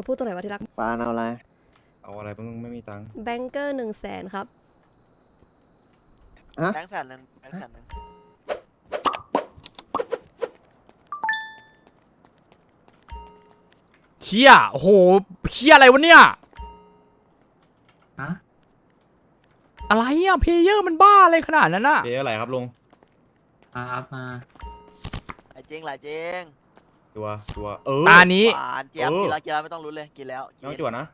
ดพูดตัวไหนวะที่รัก ปานเอาอะไร เอาอะไรมึงไม่มีตังค์แบงเกอร์หนึ่งแสนครับ ฮะ แบงค์แสนหนึ่งแบงค์แสนหนึ่งเชี่ยโอ้โหเชี่ยอะไรวะเนี่ยฮะ อะไรอะเพลเยอร์มันบ้าอะไรขนาดนั้นอะ เจ๊อะไรครับลุงมาครับมา หลายจริงหลายจริง ตัวตัวเออ ตานี้ หวานเจี๊ยบเออ กินแล้วกินแล้วไม่ต้องรู้เลยกินแล้วกิน้องจวดนะ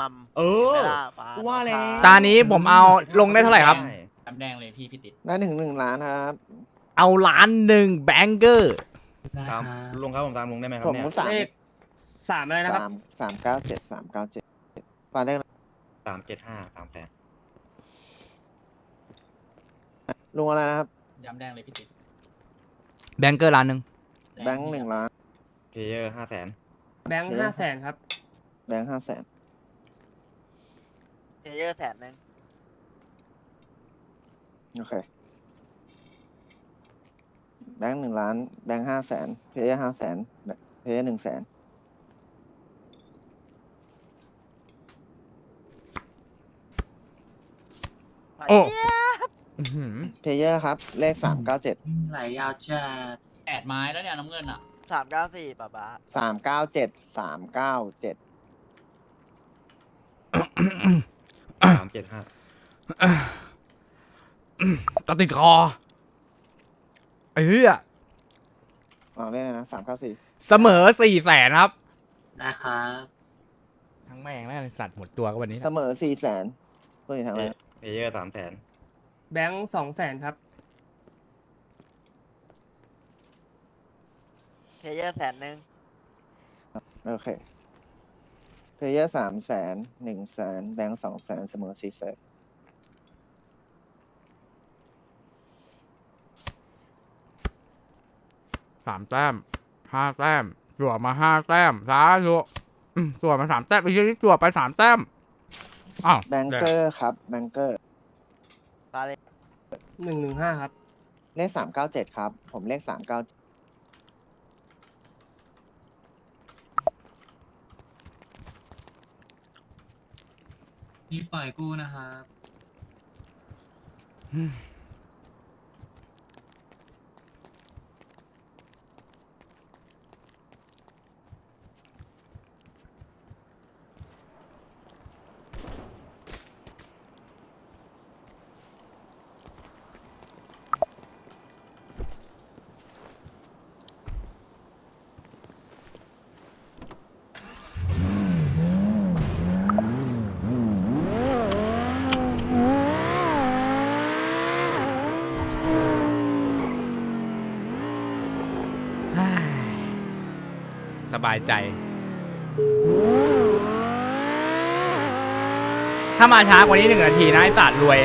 มัมเออเวลาฟ้ากูว่าแล้ว ตานี้ผมเอาลงได้เท่าไหร่ครับใช่น้ำแดงเลยพี่พี่ติดได้ถึงหนึ่งล้านครับ เอาล้านหนึ่งแบงเกอร์ ได้ตามครับลุงครับผมตามลุงได้ไหมครับผมเนี่ยสามเลขสามอะไรนะครับ สามสามเก้าเจ็ดสามเก้าเจ็ดปานได้สามเจ็ดห้าสามแสนลุงอะไรนะครับ ย้ำแดงเลยพี่ติดแบงเกอร์ล้านหนึ่งแบงค์หนึ่งล้าน เพเยอร์ห้าแสนแบงค์ห้าแสนครับ แบงค์ห้าแสนเพเยอร์แสนหนึ่งโอเค แบงค์หนึ่งล้าน แบงค์ห้าแสน เพย์ห้าแสน เพย์หนึ่งแสนโอ้อื้อหือเพย์เยอร์ครับ เลขสามเก้าเจ็ดไหลยาวจัดแอดไม้แล้วเนี่ยน้ำเงินอะ สามเก้าสี่ป่ะป๊าสามเก้าเจ็ดสามเก้าเจ็ดสามเจ็ดห้าตะติดคอไอ้เหี้ยอ๋อเลขอะไรนะสามเก้าสี่เสมอสี่แสนครับได้ครับทั้งแม่งแล้วไอ้สัตว์หมดตัวก็วันนี้ เสมอสี่แสนตัวนี้ทางอะไรเพเยอร์สามแสนแบงค์สองแสนครับ เพเยอร์แสนหนึ่งโอเคเพย์เยอร์สามแสนหนึ่งแสนแบงค์สองแสนเสมอสี่แสนสามแต้มห้าแต้มจั่วมาห้าแต้มสาธุอืมจั่วมาสามแต้มไปยี่จั่วไปสามแต้มอ้าวแบงเกอร์ครับแบงเกอร์ปาเลยหนึ่งหนึ่งห้าครับ เลขสามเก้าเจ็ดครับ ผมเลขสามเก้า นี่ปล่อยกู้นะครับ บายใจ ถ้ามาช้ากว่านี้หนึ่งนาทีนะไอ้สัตว์รวย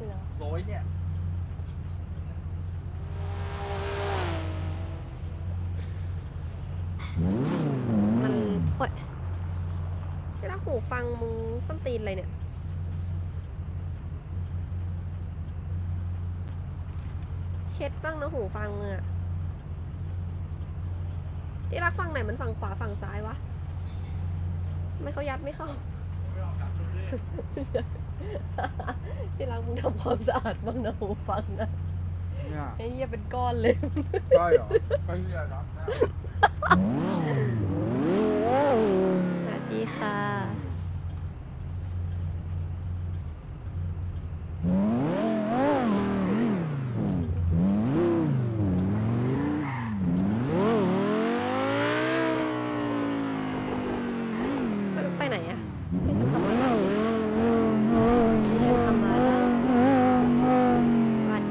โซยคืออะไรโซยเนี่ย มันโอ๊ยที่รักหูฟังมึงส้นตีนอะไรเนี่ย เช็ดบ้างนะหูฟังมึงอะที่รักฟังไหนมันฝั่งขวาฝั่งซ้ายวะทำไม่เขายัดไม่เข้า ที่รักมึงทำความสะอาดบ้างนะหูฟังนะเนี่ยไอ้เหี้ยเป็นก้อนเลย ได้เหรอก็เฮียนะ สวัสดีค่ะ ไปไหนอะให้ฉันทำอะไรให้ฉันทำอะไรสวัส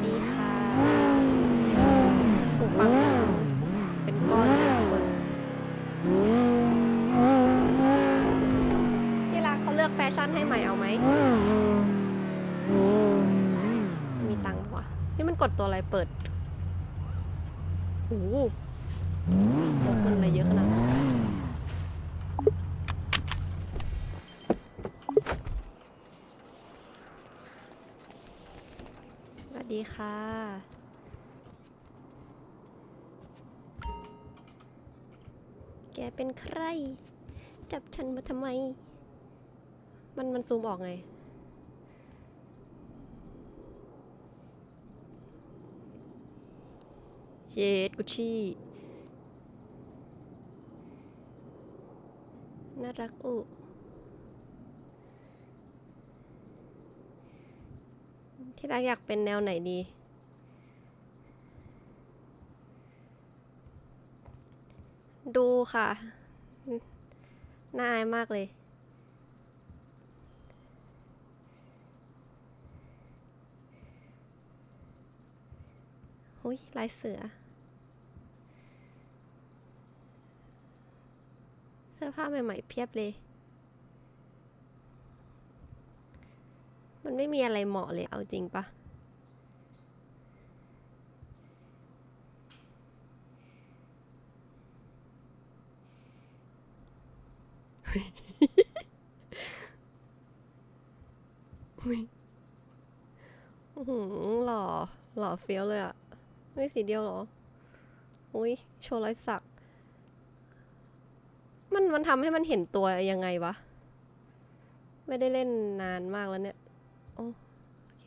กดตัวอะไรเปิดโอ้โหพกเงินอะไรเยอะขนาดนั้นสวัส ดีค่ะ แกเป็นใคร จับฉันมาทำไม มันมันซูมออกไง เยดกุชชี่ น่ารักอุ ที่รักอยากเป็นแนวไหนดี ดูค่ะ น่าอายมากเลย หุยลายเสือ เสื้อผ้าใหม่ ๆ เพียบเลย มันไม่มีอะไรเหมาะเลยเอาจริงปะหือหล่อ หล่อเฟี้ยวเลยอะไม่สีเดียวเหรอ อุ้ยโชว์รอยสัก มันมันทำให้มันเห็นตัวยังไงวะ ไม่ได้เล่นนานมากแล้วเนี่ย โอ้โอเค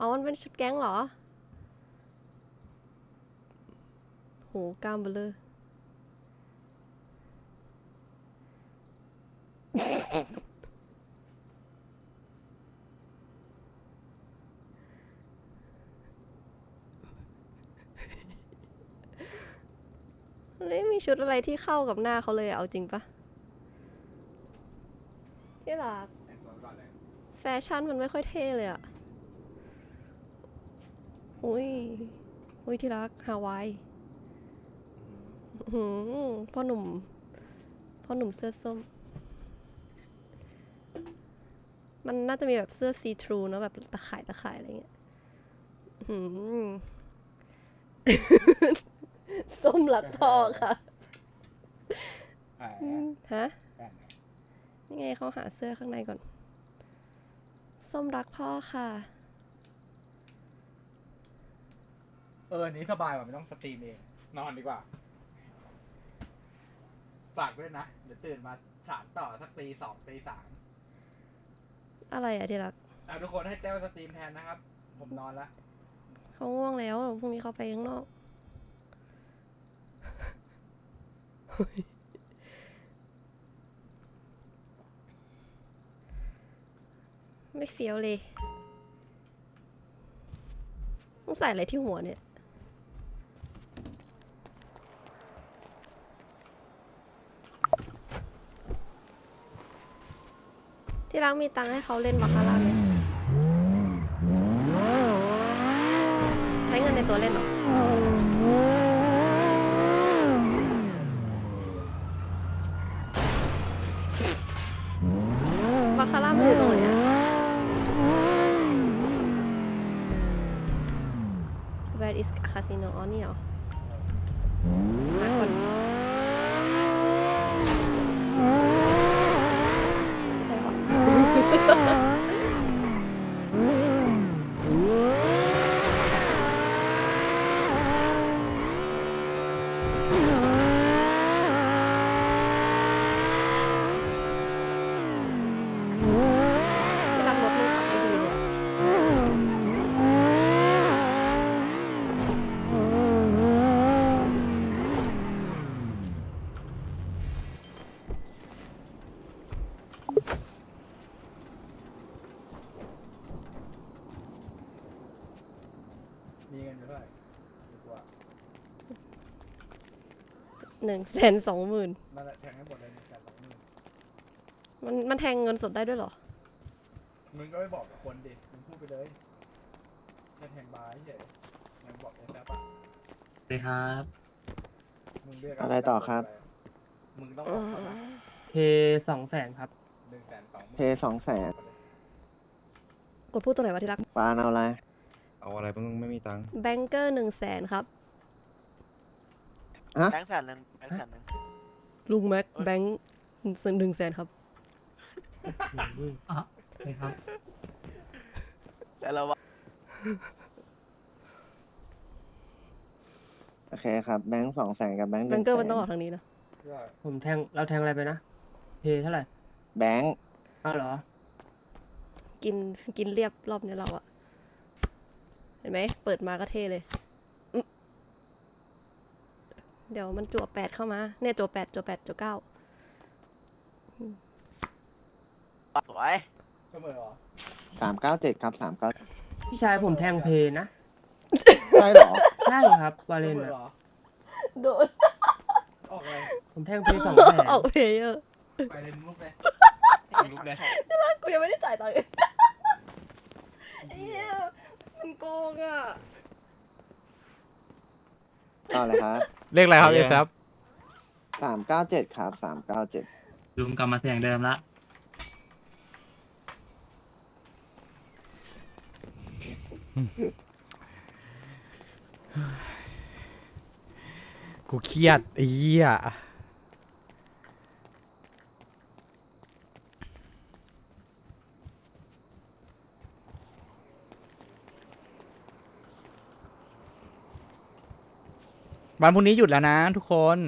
อ๋อ มันเป็นชุดแก๊งเหรอ โหกล้ามเบลอ ไม่มีชุดอะไรที่เข้ากับหน้าเขาเลยอะเอาจริงปะที่รักแฟชั่นมันไม่ค่อยเท่เลยอะอุ้ยอุ้ยที่รักฮาวายหือพ่อหนุ่ม พ่อหนุ่มเสื้อส้ม มันน่าจะมีแบบเสื้อซีทรูเนอะแบบตะข่ายตะข่ายอะไรเงี้ยหือ ส้มรักพ่อค่ะอืมฮะนี่ไงเขาหาเสื้อข้างในก่อน ส้มรักพ่อค่ะ เอออันนี้สบายกว่าไม่ต้องสตรีมเอง นอนดีกว่า ฝากด้วยนะ เดี๋ยวตื่นมาสามต่อสักตีสองตีสามอะไรอะที่รักอะทุกคนให้เต้วสตรีมแทนนะครับ ผมนอนละ เขาง่วงแล้วพรุ่งนี้เขาไปข้างนอก ไม่เฟี้ยวเลยต้องใส่อะไรที่หัวเนี่ย ที่รักมีตังค์ให้เขาเล่นบาคาร่าไหมใช้เงินในตัวเล่นหรอ บา คาร่ามันอยู่ตรงไหนอะ Where is casino อ๋อนี่เหรอหาก่อนใช่ปะ ที่รักรถมันขับไม่ดีเลยอะ มีเงินอยู่เท่าไหร่ดีกว่า หนึ่งแสนสองหมื่นนั่นแหละแทงให้หมดเลยหนึ่งแสนสองหมื่นมันมันแทงเงินสดได้ด้วยเหรอ มึงก็ไม่บอกกับคนดิมึงพูดไปเลยแค่แทงบาร์เฉยยังบอกไอ้แซ่บอะสวัสดีครับ มึงเรียกอะไรต่อครับ มึงต้องบอกเขานะเทสองแสนครับ หนึ่งแสนสองหมื่นเพสองแสนกดพูดตัวไหนวะที่รักปานเอาอะไร เอาอะไรมึงไม่มีตังค์แบงเกอร์หนึ่งแสนครับ ฮะ แบงค์แสนหนึ่งแบงค์แสนหนึ่งลุงแม็กแบงค์หนึ่งแสนครับ อะโอเคครับแล้วเราว่าโอเคครับ แบงค์สองแสนกับแบงค์หแบนึ่งงเกอร์แสมันต้องออกนทางนี้นะก็ผมแทงเราแทงอะไรไปนะเทเท่าไหร่แบงค์อ้าวเหรอกินกินเรียบรอบนี้เราอะเห็นไหมเปิดมาก็เท่เลยอึ๊ะ เดี๋ยวมันจั่วแปดเข้ามา เนี่ยจั่วแปดจั่วแปดจั่วเก้าสวยเสมอเหรอสามเก้าเจ็ดครับสามเก้าพี่ชายผมแทงเพนะ ใช่เหรอ ใช่ครับวาเลนเสมออะเหรอโดนออกเลยผมแทงเพสองแสนออกเพย์เยอร์ไปเลยมึงลุกเลยลุกเลยกูยังไม่ได้จ่ายตังค์เฮียมันโกงอะ ต่อเลยครับเลขอะไรครับเอซับสามเก้าเจ็ดครับสามเก้าเจ็ดลุงกลับมาเสียงเดิมละกูเครียดไอ้เหี้ย วันพรุ่งนี้หยุดแล้วนะทุกคน